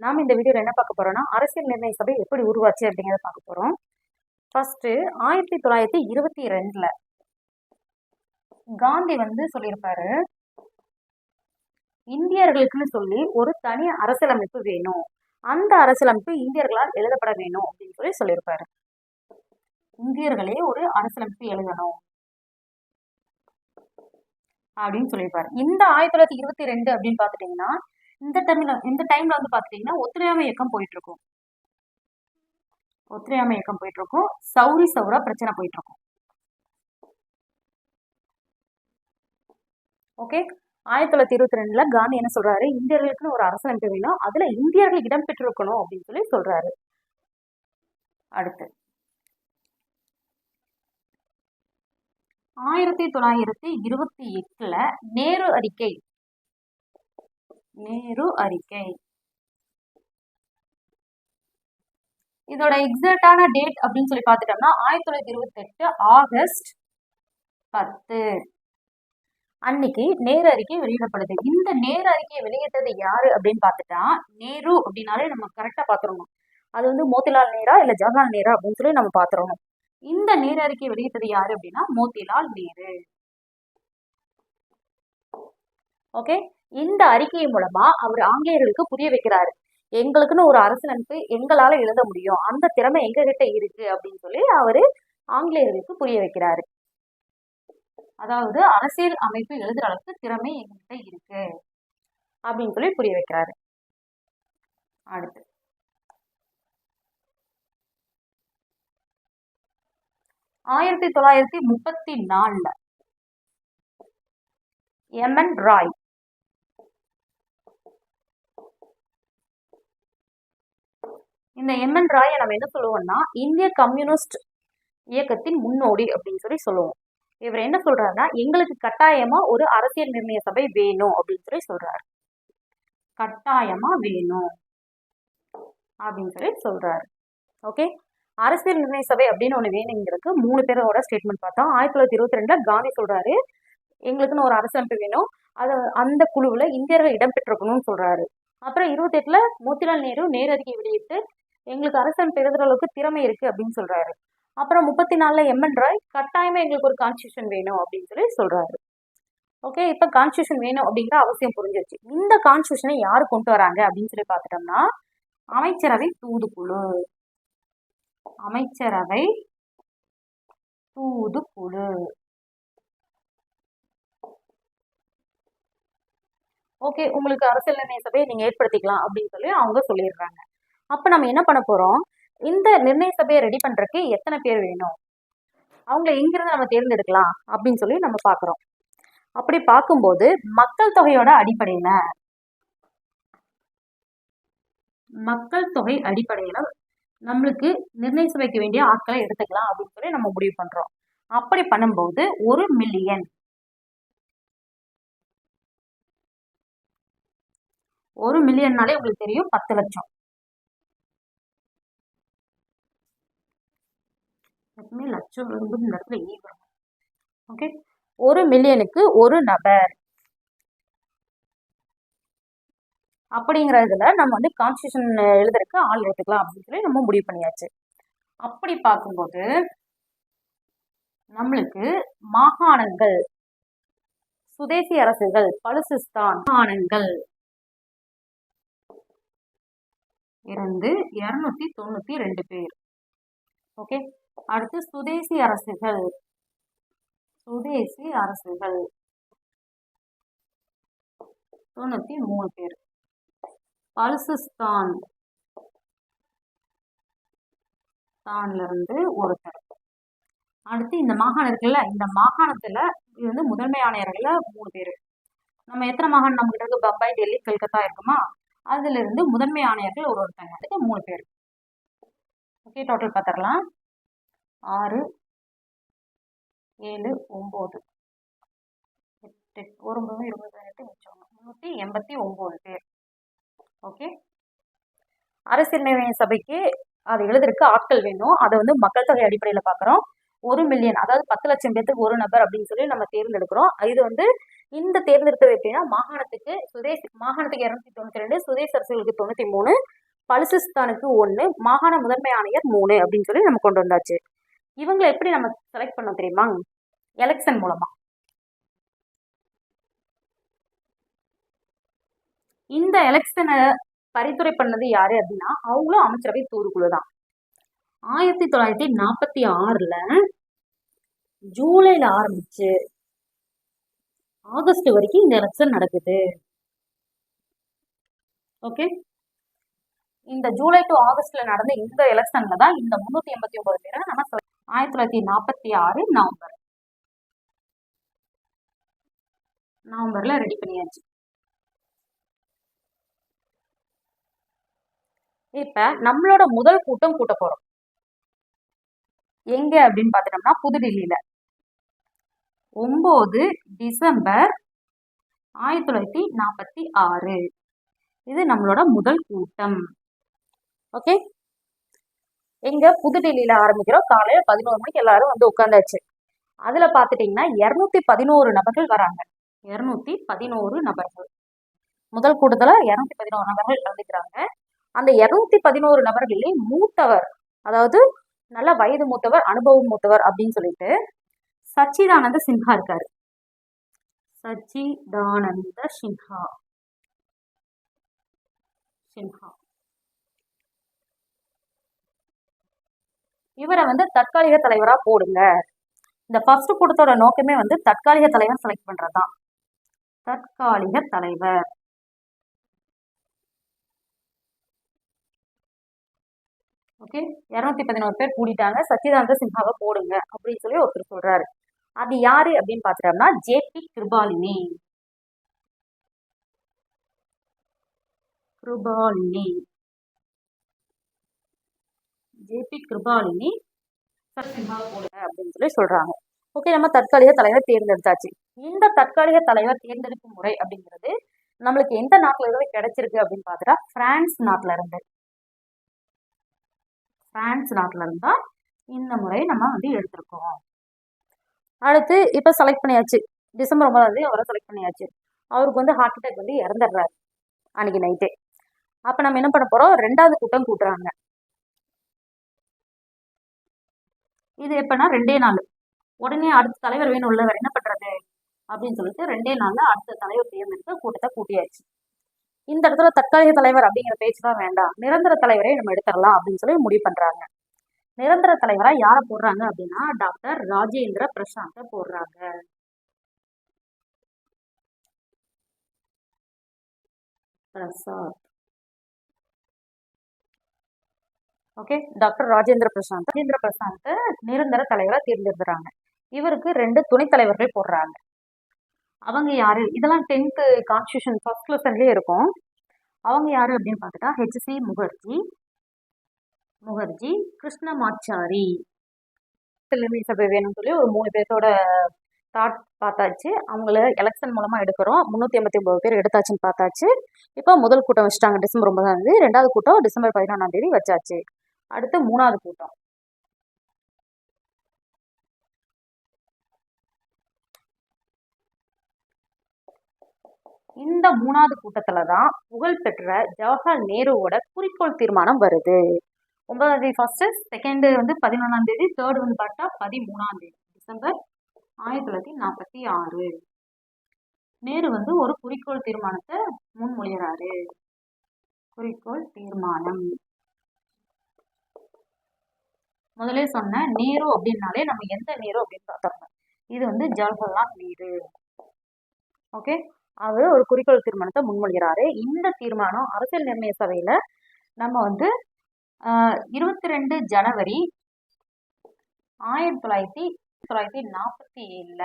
நாம் இந்த வீடியோவில் என்ன பார்க்க போறோம்னா அரசியல் நிர்ணய சபை எப்படி உருவாச்சு அப்படிங்கிறத பார்க்க போறோம். ஃபர்ஸ்ட் ஆயிரத்தி தொள்ளாயிரத்தி இருபத்தி ரெண்டில் காந்தி வந்து சொல்லியிருப்பாரு இந்தியர்களுக்குன்னு சொல்லி ஒரு தனி அரசியலமைப்பு வேணும். அந்த அரசியலமைப்பு இந்தியர்களால் எழுதப்பட வேணும் அப்படின்னு சொல்லி சொல்லியிருப்பாரு. இந்தியர்களே ஒரு அரசியலமைப்பு எழுதணும் அப்படின்னு சொல்லியிருப்பாரு. இந்த ஆயிரத்தி தொள்ளாயிரத்தி இருபத்தி ரெண்டு அப்படின்னு பார்த்துட்டீங்கன்னா இந்த டைம்ல இந்த டைம்ல வந்து பார்த்துட்டீங்கன்னா ஒத்துழையாமை இயக்கம் போயிட்டு இருக்கும் ஒத்துழையாமை இயக்கம் போயிட்டு இருக்கும் சௌரி சௌரா பிரச்சனை போயிட்டு இருக்கும் ஓகே ஆயிரத்தி தொள்ளாயிரத்தி இருபத்தி ரெண்டுல காந்தி என்ன சொல்றாரு? இந்தியர்களுக்குன்னு ஒரு அரசியலமைப்பு வேணும். அதுல இந்தியர்கள் இடம் பெற்றிருக்கணும் அப்படின்னு சொல்லி சொல்றாரு. அடுத்து. ஆயிரத்தி தொள்ளாயிரத்தி இருபத்தி எட்டுல நேரு அறிக்கை. நேரு அறிக்கை இதோட எக்ஸாக்டான டேட் அப்படின்னு சொல்லி பார்த்துட்டோம்னா ஆயிரத்தி தொள்ளாயிரத்தி இருபத்தி எட்டு ஆகஸ்ட் பத்து. அன்னைக்கு நேரு அறிக்கை வெளியிடப்படுது. இந்த நேரு அறிக்கையை வெளியிட்டது யாரு அப்படின்னு பார்த்துட்டா நேரு அப்படின்னாலே நம்ம கரெக்டா பாத்துறணும் அது வந்து மோதிலால் நேரா இல்ல ஜவஹர்லால் நேரா அப்படின்னு சொல்லி நம்ம பாத்துறணும் இந்த நேரு அறிக்கை வெளியிட்டது யாரு அப்படின்னா மோதிலால் நேரு. ஓகே இந்த அறிக்கை மூலமா அவர் ஆங்கிலேயர்களுக்கு புரிய வைக்கிறாரு. எங்களுக்குன்னு ஒரு அரசியலமைப்பு எங்களால எழுத முடியும். அந்த திறமை எங்க கிட்ட இருக்கு அப்படின்னு சொல்லி அவரு ஆங்கிலேயர்களுக்கு புரிய வைக்கிறாரு. அதாவது அரசியல் அமைப்பு எழுதுற அளவுக்கு திறமை எங்ககிட்ட இருக்கு அப்படின்னு சொல்லி புரிய வைக்கிறாரு. அடுத்து. ஆயிரத்தி தொள்ளாயிரத்தி முப்பத்தி நாலுல எம்என் ராய் இந்த எம்என் ராயை நம்ம என்ன சொல்லுவோம்னா இந்திய கம்யூனிஸ்ட் இயக்கத்தின் முன்னோடி அப்படின்னு சொல்லி சொல்லுவோம். இவர் என்ன சொல்றாருன்னா எங்களுக்கு கட்டாயமா ஒரு அரசியல் நிர்ணய சபை வேணும் அப்படின்னு சொல்லி சொல்றாரு. கட்டாயமா வேணும் அப்படின்னு சொல்லி சொல்றாரு. ஓகே அரசியல் நிர்ணய சபை அப்படின்னு ஒன்று வேணுங்கிறதுக்கு மூணு பேரோட ஸ்டேட்மெண்ட் பார்த்தோம் ஆயிரத்தி தொள்ளாயிரத்தி இருபத்தி ரெண்டுல காந்தி சொல்றாரு எங்களுக்குன்னு ஒரு அரசமைப்பு வேணும். அது அந்த குழுவில் இந்தியர்கள் இடம்பெற்றிருக்கணும்னு சொல்றாரு. அப்புறம் இருபத்தி எட்டுல மோத்திலால் நேரு நேரு அறிக்கை வெளியிட்டு எங்களுக்கு அரசன் பெறுகிற அளவுக்கு திறமை இருக்குது அப்படின்னு சொல்கிறாரு அப்புறம் முப்பத்தி நாலுல எம்என் ராய் கட்டாயமாக எங்களுக்கு ஒரு கான்ஸ்டியூஷன் வேணும் அப்படின்னு சொல்லி சொல்கிறாரு ஓகே இப்போ கான்ஸ்டியூஷன் வேணும் அப்படிங்கிற அவசியம் புரிஞ்சிருச்சு. இந்த கான்ஸ்டியூஷனை யார் கொண்டு வராங்க அப்படின்னு சொல்லி பார்த்துட்டோம்னா அமைச்சரவை தூதுக்குழு. அமைச்சரவை தூதுக்குழு. ஓகே உங்களுக்கு அரசியல் நிர்ணய சபையை நீங்கள் ஏற்படுத்திக்கலாம் அப்படின்னு சொல்லி அவங்க சொல்லிடுறாங்க. அப்போ நம்ம என்ன பண்ண போகிறோம் இந்த நிர்ணய சபையை ரெடி பண்ணுறதுக்கு எத்தனை பேர் வேணும்? அவங்கள எங்கிருந்து நம்ம தேர்ந்தெடுக்கலாம்? அப்படின்னு சொல்லி நம்ம பார்க்குறோம். அப்படி பார்க்கும்போது மக்கள் தொகையோட அடிப்படையில் மக்கள் தொகை அடிப்படையில் நம்மளுக்கு நிர்ணய சபைக்கு வேண்டிய ஆட்களை எடுத்துக்கலாம் அப்படின்னு சொல்லி நம்ம முடிவு பண்ணுறோம் அப்படி பண்ணும்போது ஒரு மில்லியன் ஒரு மில்லியன்னாலே உங்களுக்கு தெரியும் பத்து லட்சம். எப்பவுமே லட்சம் வரும்போது இந்த இடத்துல ஈ வரும். ஓகே ஒரு மில்லியனுக்கு ஒரு நபர். அப்படிங்கிறதுல நம்ம வந்து கான்ஸ்டியூஷன் எழுதுறதுக்கு ஆள் எடுத்துக்கலாம் அப்படின்னு சொல்லி நம்ம முடிவு பண்ணியாச்சு. அப்படி பார்க்கும்போது நம்மளுக்கு மாகாணங்கள் சுதேசி அரசுகள் பலுசிஸ்தான் மாகாணங்கள் இருந்து இருநூத்தி தொண்ணூத்தி ரெண்டு பேர். ஓகே அடுத்து சுதேசி அரசுகள். சுதேசி அரசுகள். தொண்ணூத்தி மூணு பேர். பல்சிஸ்தான். தான்ல இருந்து ஒருத்தர். அடுத்து இந்த மாகாணம் இருக்குல்ல இந்த மாகாணத்துல இது வந்து முதன்மை ஆணையர்கள்ல மூணு பேர். நம்ம எத்தனை மாகாணம் நம்ம இருக்கு? பம்பாய் டெல்லி கல்கத்தா இருக்குமா? அதுல இருந்து முதன்மை ஆணையர்கள் ஒரு ஒருத்தங்க. அதுக்கு மூணு பேர். ஓகே டோட்டல் பார்த்துடலாம் ஆறு ஏழு ஒம்பது. எட்டு ஒரு மூணு இருபது பதினெட்டு மிச்சம் முந்நூற்றி எண்பத்தி ஒம்பது பேர். ஓகே? அரசியல் நிர்ணய சபைக்கு அது எழுதுறதுக்கு ஆட்கள் வேணும். அதை வந்து மக்கள் தொகை அடிப்படையில் பார்க்குறோம் ஒரு மில்லியன் அதாவது பத்து லட்சம் பேர்த்துக்கு ஒரு நபர் அப்படின்னு சொல்லி நம்ம தேர்ந்தெடுக்கிறோம். இது வந்து இந்த தேர்ந்தெடுத்தது எப்படின்னா மாகாணத்துக்கு சுதேஷ் மாகாணத்துக்கு இரநூத்தி தொண்ணூற்றி ரெண்டு சுதேஷ் அரசுகளுக்கு தொண்ணூற்றி மூணு பலுசிஸ்தானுக்கு ஒன்று மாகாண முதன்மை ஆணையர் மூணு அப்படின்னு சொல்லி நம்ம கொண்டு வந்தாச்சு. இவங்களை எப்படி நம்ம செலக்ட் பண்ணோம் தெரியுமா? எலெக்ஷன் மூலமா. இந்த எலெக்ஷனை பரிந்துரை பண்ணது யாரு அப்படின்னா அவங்களும் அமைச்சரவை தூதுக்குழு தான். ஆயிரத்தி தொள்ளாயிரத்தி நாற்பத்தி ஆறுல ஜூலைல ஆரம்பிச்சு ஆகஸ்ட் வரைக்கும் இந்த எலெக்ஷன் நடக்குது. ஓகே இந்த ஜூலை டு ஆகஸ்ட்ல நடந்த இந்த எலெக்ஷன்ல தான் இந்த முன்னூத்தி எண்பத்தி ஒன்பது பேரை நம்ம ஆயிரத்தி தொள்ளாயிரத்தி நாற்பத்தி ஆறு நவம்பர். நவம்பர்ல ரெடி பண்ணியாச்சு. இப்ப நம்மளோட முதல் கூட்டம் கூட்ட போறோம். எங்க அப்படின்னு பாத்துட்டோம்னா புதுடில்லியில. ஒன்பது டிசம்பர் ஆயிரத்தி தொள்ளாயிரத்தி நாற்பத்தி ஆறு. இது நம்மளோட முதல் கூட்டம். ஓகே? எங்க புதுடெல்லியில ஆரம்பிக்கிறோம். காலையில பதினோரு மணிக்கு எல்லாரும் வந்து உட்காந்தாச்சு. அதுல பாத்துட்டீங்கன்னா இருநூத்தி பதினோரு நபர்கள் வராங்க. இருநூத்தி பதினோரு நபர்கள். முதல் கூட்டத்துல இருநூத்தி பதினோரு நபர்கள் கலந்துக்கிறாங்க அந்த இருநூத்தி பதினோரு நபர்களிலே மூத்தவர் அதாவது நல்ல வயது மூத்தவர் அனுபவம் மூத்தவர் அப்படின்னு சொல்லிட்டு சச்சிதானந்த சின்ஹா இருக்காரு. சச்சிதானந்த சின்ஹா. சின்ஹா. இவரை வந்து தற்காலிக தலைவரா போடுங்க. இந்த ஃபர்ஸ்ட் கூட்டத்தோட நோக்கமே வந்து தற்காலிக தலைவர் செலக்ட் பண்றதுதான். தற்காலிக தலைவர். ஓகே இருநூத்தி பதினோரு பேர் கூடிட்டாங்க. சச்சிதானந்த சின்ஹாவை போடுங்க அப்படின்னு சொல்லி ஒருத்தர் சொல்றாரு. அது யாரு அப்படின்னு பாத்துட்டோம்னா ஜேபி கிருபாலினி. கிருபாலினி. ஜேபி கிருபாலினி சின்ஹாவை போடுங்க அப்படின்னு சொல்லி சொல்றாங்க. ஓகே நம்ம தற்காலிக தலைவர் தேர்ந்தெடுத்தாச்சு. இந்த தற்காலிக தலைவர் தேர்ந்தெடுப்பு முறை அப்படிங்கிறது நம்மளுக்கு எந்த நாட்டுல இருந்து கிடைச்சிருக்கு அப்படின்னு பார்த்துட்டா பிரான்ஸ் நாட்டுல இருந்து. பிரான்ஸ் நாட்டுல இருந்தா இந்த முறை நம்ம வந்து எடுத்திருக்கோம். அடுத்து இப்போ செலக்ட் பண்ணியாச்சு. டிசம்பர் ஒன்பதாம் தேதி அவரை செலக்ட் பண்ணியாச்சு. அவருக்கு வந்து ஹார்ட் அட்டாக் வந்து இறந்துடுறாரு. அன்னைக்கு நைட்டே அப்போ நம்ம என்ன பண்ண போறோம்? ரெண்டாவது கூட்டம் கூட்டுறாங்க. இது எப்பன்னா ரெண்டே நாள். உடனே அடுத்த தலைவர் வேணும் உள்ளவர் என்ன பண்றது? அப்படின்னு சொல்லிட்டு ரெண்டே நாள்ல அடுத்த தலைவர் தேர்ந்தெடுத்து கூட்டத்தை கூட்டியாச்சு. இந்த இடத்துல தற்காலிக தலைவர் அப்படிங்கிற பேச்சு தான் வேண்டாம். நிரந்தர தலைவரை நம்ம எடுத்துடலாம் அப்படின்னு சொல்லி முடிவு பண்றாங்க. நிரந்தர தலைவரா யாரை போடுறாங்க அப்படின்னா டாக்டர் ராஜேந்திர பிரசாந்த போடுறாங்க. Prasad okay doctor Rajendra Prashanth. Rajendra Prashanth நிரந்தர தலைவராக தேர்ந்தெடுக்கிறாங்க இவருக்கு ரெண்டு துணைத் தலைவர்கள் போடுறாங்க. அவங்க யாரு? இதெல்லாம் டென்த்து கான்ஸ்டியூஷன் ஃபர்ஸ்ட் லெசன்லேயே இருக்கும். அவங்க யாரு அப்படின்னு பார்த்துட்டா ஹெச்சி முகர்ஜி. முகர்ஜி கிருஷ்ணமாச்சாரி. தலைமை சபை வேணும்னு சொல்லி ஒரு மூணு பேர்த்தோட தாட் பார்த்தாச்சு. அவங்கள எலெக்ஷன் மூலமாக எடுக்கிறோம். முந்நூற்றி ஐம்பத்தி ஒம்பது பேர் எடுத்தாச்சுன்னு பார்த்தாச்சு. இப்போ முதல் கூட்டம் வச்சுட்டாங்க. டிசம்பர் ஒன்பதாம் தேதி. ரெண்டாவது கூட்டம் டிசம்பர் பதினொன்றாம் தேதி வச்சாச்சு. அடுத்து மூணாவது கூட்டம். இந்த மூணாவது கூட்டத்துல தான் புகழ்பெற்ற ஜவஹர்லால் நேருவோட குறிக்கோள் தீர்மானம் வருது. ஒன்பதாம் தேதி ஃபர்ஸ்ட் செகண்ட் வந்து பதினொன்றாம் தேதி தேர்ட் வந்து பார்த்தா பதிமூணாம் தேதி டிசம்பர் ஆயிரத்தி தொள்ளாயிரத்தி நாற்பத்தி ஆறு. நேரு வந்து ஒரு குறிக்கோள் தீர்மானத்தை முன்மொழிகிறாரு. குறிக்கோள் தீர்மானம். முதலே சொன்ன நேரு அப்படின்னாலே நம்ம எந்த நேரு அப்படின்னு பார்த்தோம் இது வந்து ஜவஹர்லால் நேரு. ஓகே அவர் ஒரு குறிக்கோள் தீர்மானத்தை முன்மொழிகிறாரு. இந்த தீர்மானம் அரசியல் நிர்ணய சபையில நம்ம வந்து இருபத்தி ரெண்டு ஜனவரி ஆயிரத்தி தொள்ளாயிரத்தி தொள்ளாயிரத்தி நாற்பத்தி ஏழுல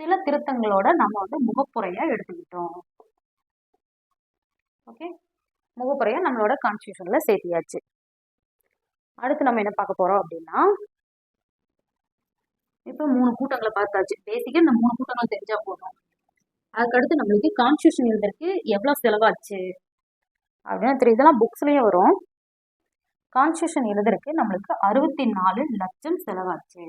சில திருத்தங்களோட நம்ம வந்து முகப்புறையா எடுத்துக்கிட்டோம். ஓகே முகப்புறையா நம்மளோட கான்ஸ்டியூஷன்ல சேர்த்தியாச்சு. அடுத்து நம்ம என்ன பார்க்க போறோம் அப்படின்னா இப்போ மூணு கூட்டங்களை பார்த்தாச்சு. பேசிக்கா இந்த மூணு கூட்டங்கள் தெரிஞ்சா போதும். அதுக்கடுத்து நம்மளுக்கு கான்ஸ்டியூஷன் எழுதுறதுக்கு எவ்வளோ செலவாச்சு? அப்படின்னு தெரியும் இதெல்லாம் புக்ஸ்லேயே வரும். கான்ஸ்டியூஷன் எழுதுறதுக்கு நம்மளுக்கு அறுபத்தி நாலு லட்சம் செலவாச்சு.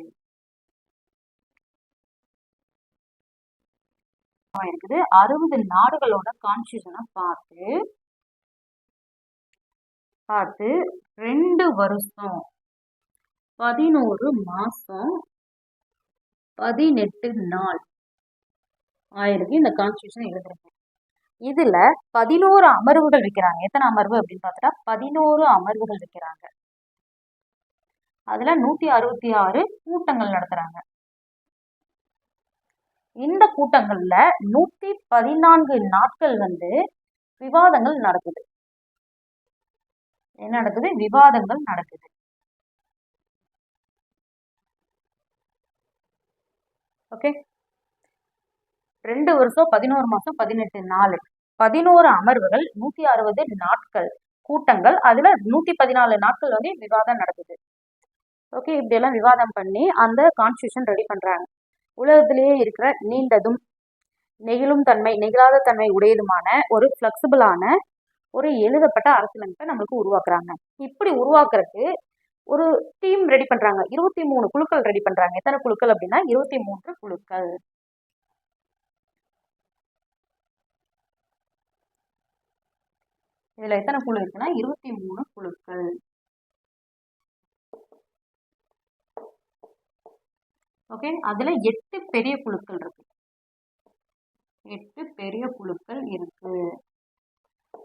இருக்குது. அறுபது நாடுகளோட கான்ஸ்டியூஷனை பார்த்து பார்த்து ரெண்டு வருஷம். பதினோரு மாதம் பதினெட்டு நாள். ஆயிருக்கு இந்த கான்ஸ்டியூஷன் எழுதிருக்கு இதில் பதினோரு அமர்வுகள் வைக்கிறாங்க. எத்தனை அமர்வு அப்படின்னு பார்த்துட்டா பதினோரு அமர்வுகள் வைக்கிறாங்க. அதில் நூற்றி அறுபத்தி ஆறு கூட்டங்கள் நடத்துகிறாங்க இந்த கூட்டங்களில் நூற்றி பதினான்கு நாட்கள் வந்து விவாதங்கள் நடக்குது. என்ன நடக்குது? விவாதங்கள் நடக்குது. ஓகே. ரெண்டு வருஷம் பதினோரு மாசம் பதினெட்டு நாள். பதினோரு அமர்வுகள் நூத்தி அறுபது நாட்கள் கூட்டங்கள். அதுல நூத்தி பதினாலு நாட்கள் வந்து விவாதம் நடக்குது. ஓகே இப்படி எல்லாம் விவாதம் பண்ணி அந்த கான்ஸ்டியூஷன் ரெடி பண்றாங்க. உலகத்திலேயே இருக்கிற நீண்டதும் நெகிழும் தன்மை நெகிழாத தன்மை உடையதுமான ஒரு ஃப்ளெக்சிபிளான ஒரு எழுதப்பட்ட அரசியலமைப்பை நம்மளுக்கு உருவாக்குறாங்க. இப்படி உருவாக்குறதுக்கு ஒரு டீம் ரெடி பண்றாங்க. இருபத்தி மூணு குழுக்கள் ரெடி பண்றாங்க. எத்தனை குழுக்கள் அப்படின்னா இருபத்தி மூன்று குழுக்கள். இதுல எத்தனை குழு இருக்குன்னா இருபத்தி மூணு குழுக்கள். ஓகே அதுல எட்டு பெரிய குழுக்கள் இருக்கு. எட்டு பெரிய குழுக்கள் இருக்கு.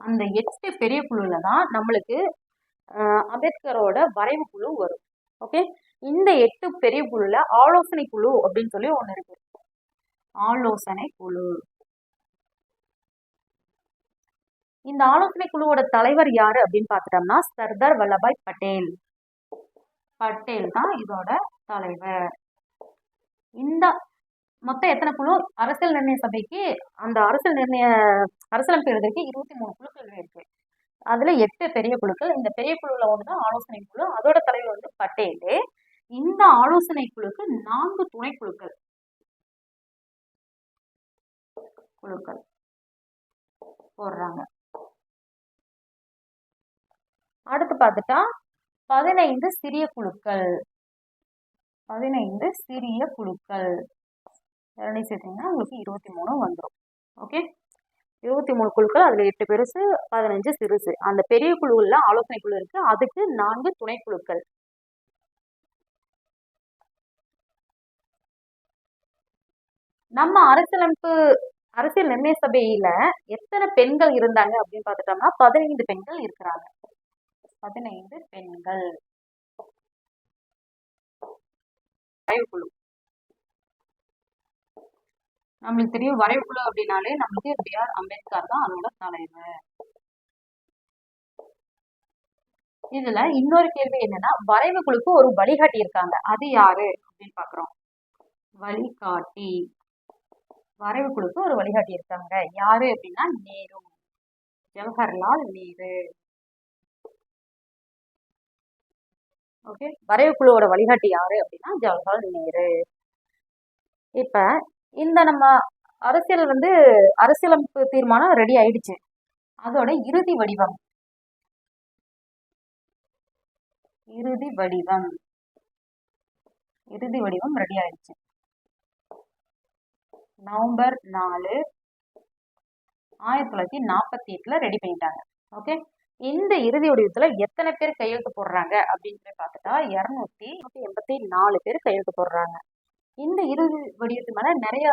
அந்த எட்டு பெரிய குழுல தான் நம்மளுக்கு அம்பேத்கரோட வரைவு குழு வரும். ஓகே? இந்த எட்டு பெரிய குழுல ஆலோசனை குழு அப்படின்னு சொல்லி ஒன்று இருக்கு. ஆலோசனை குழு. இந்த ஆலோசனை குழுவோட தலைவர் யாரு அப்படின்னு பார்த்துட்டோம்னா சர்தார் வல்லபாய் பட்டேல். பட்டேல் தான் இதோட தலைவர். இந்த மொத்தம் எத்தனை குழு? அரசியல் நிர்ணய சபைக்கு அந்த அரசியல் நிர்ணய அரசியலமைப்பு எழுதுறதுக்கு இருபத்தி மூணு குழுக்கள் இருக்கு அதுல எட்டு பெரிய குழுக்கள். இந்த பெரிய குழுல ஒன்று தான் ஆலோசனை குழு. அதோட தலைவர் வந்து பட்டேல். இந்த ஆலோசனை குழுக்கு நான்கு துணை குழுக்கள். குழுக்கள் போடுறாங்க. அடுத்து பார்த்துட்டா பதினைந்து சிறிய குழுக்கள். பதினைந்து சிறிய குழுக்கள். இரண்டையும் சேர்த்தீங்கன்னா உங்களுக்கு இருபத்தி மூணு வந்துடும் ஓகே இருபத்தி மூணு குழுக்கள் அதில் எட்டு பெருசு பதினஞ்சு சிறுசு. அந்த பெரிய குழுவில் ஆலோசனை குழு இருக்குது அதுக்கு நான்கு துணைக்குழுக்கள் நம்ம அரசியலமைப்பு அரசியல் நிர்ணய சபையில எத்தனை பெண்கள் இருந்தாங்க அப்படின்னு பார்த்துட்டோம்னா பதினைந்து பெண்கள் இருக்கிறாங்க. பதினைந்து பெண்கள். குழு. நம்மளுக்கு தெரியும் வரைவுக்குழு அப்படின்னாலே நம்மளுக்கு பி ஆர் அம்பேத்கர் தான் அதோட தலைவர். இதுல இன்னொரு கேள்வி என்னன்னா வரைவு குழுக்கு ஒரு வழிகாட்டி இருக்காங்க அது யாரு அப்படின்னு பாக்குறோம் வழிகாட்டி வரைவு குழுக்கு ஒரு வழிகாட்டி இருக்காங்க யாரு அப்படின்னா நேரு. ஜவஹர்லால் நேரு. ஓகே வரைவு குழுவோட வழிகாட்டி யாரு அப்படின்னா ஜவஹர்லால் நேரு. இப்ப இந்த நம்ம அரசியல் வந்து அரசியலமைப்பு தீர்மானம் ரெடி ஆயிடுச்சு. அதோட இறுதி வடிவம். இறுதி வடிவம். இறுதி வடிவம் ரெடி ஆயிடுச்சு. நவம்பர் நாலு ஆயிரத்தி தொள்ளாயிரத்தி நாற்பத்தி எட்டுல ரெடி பண்ணிட்டாங்க. ஓகே இந்த இறுதி வடிவத்துல எத்தனை பேர் கையெழுத்து போடுறாங்க அப்படின்னு சொல்லி பார்த்துட்டா இருநூத்தி எண்பத்தி நாலு பேர் கையெழுத்து போடுறாங்க. இந்த இறுதி வடிவத்து மேல நிறைய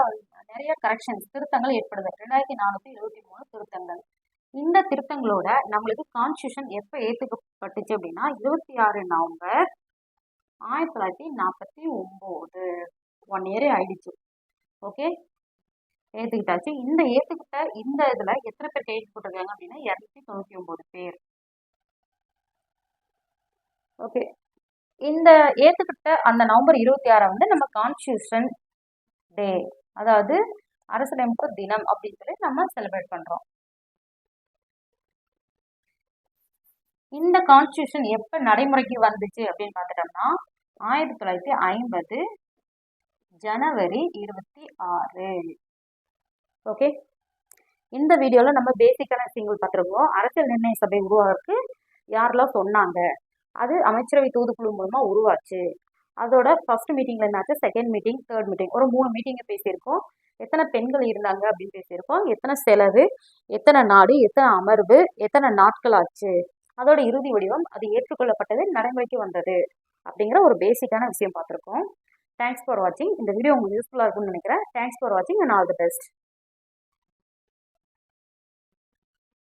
நிறைய கரெக்ஷன்ஸ் திருத்தங்கள் ஏற்படுது. ரெண்டாயிரத்தி நானூத்தி இருபத்தி மூணு திருத்தங்கள். இந்த திருத்தங்களோட நம்மளுக்கு கான்ஸ்டியூஷன் எப்போ ஏற்றுக்கப்பட்டுச்சு அப்படின்னா இருபத்தி ஆறு நவம்பர் ஆயிரத்தி தொள்ளாயிரத்தி நாற்பத்தி ஒம்பது. ஒன் இயரே ஆயிடுச்சு. ஓகே ஏற்றுக்கிட்டாச்சு இந்த ஏற்றுக்கிட்ட இந்த இதில் எத்தனை பேர் கையெழுத்து போட்டிருக்காங்க அப்படின்னா இரநூத்தி தொண்ணூற்றி ஒம்பது பேர். ஓகே இந்த ஏற்றுக்கிட்ட அந்த நவம்பர் இருபத்தி ஆறை வந்து நம்ம கான்ஸ்டியூஷன் டே அதாவது அரசியலமைப்பு தினம் அப்படின்னு சொல்லி நம்ம செலிப்ரேட் பண்ணுறோம் இந்த கான்ஸ்டியூஷன் எப்போ நடைமுறைக்கு வந்துச்சு அப்படின்னு பார்த்துட்டோம்னா ஆயிரத்தி தொள்ளாயிரத்தி ஐம்பது ஜனவரி இருபத்தி ஆறு. ஓகே இந்த வீடியோவில் நம்ம பேசிக்கான சிங்கிள் பார்த்துருக்கோம். அரசியல் நிர்ணய சபை உருவாகிறதுக்கு யாரெல்லாம் சொன்னாங்க? அது அமைச்சரவை தூதுக்குழு மூலமா உருவாச்சு. அதோட ஃபர்ஸ்ட் மீட்டிங்ல என்னாச்சு? செகண்ட் மீட்டிங் தேர்ட் மீட்டிங் ஒரு மூணு மீட்டிங்கை பேசியிருக்கோம். எத்தனை பெண்கள் இருந்தாங்க அப்படின்னு பேசியிருக்கோம். எத்தனை செலவு எத்தனை நாடு எத்தனை அமர்வு எத்தனை நாட்கள் ஆச்சு அதோட இறுதி வடிவம் அது ஏற்றுக்கொள்ளப்பட்டது நடைமுறைக்கு வந்தது அப்படிங்கிற ஒரு பேசிக்கான விஷயம் பார்த்துருக்கோம். தேங்க்ஸ் ஃபார் வாட்சிங் இந்த வீடியோ உங்களுக்கு யூஸ்ஃபுல்லாக இருக்கும்னு நினைக்கிறேன். தேங்க்ஸ் ஃபார் வாட்சிங் அண்ட் ஆல் தி பெஸ்ட்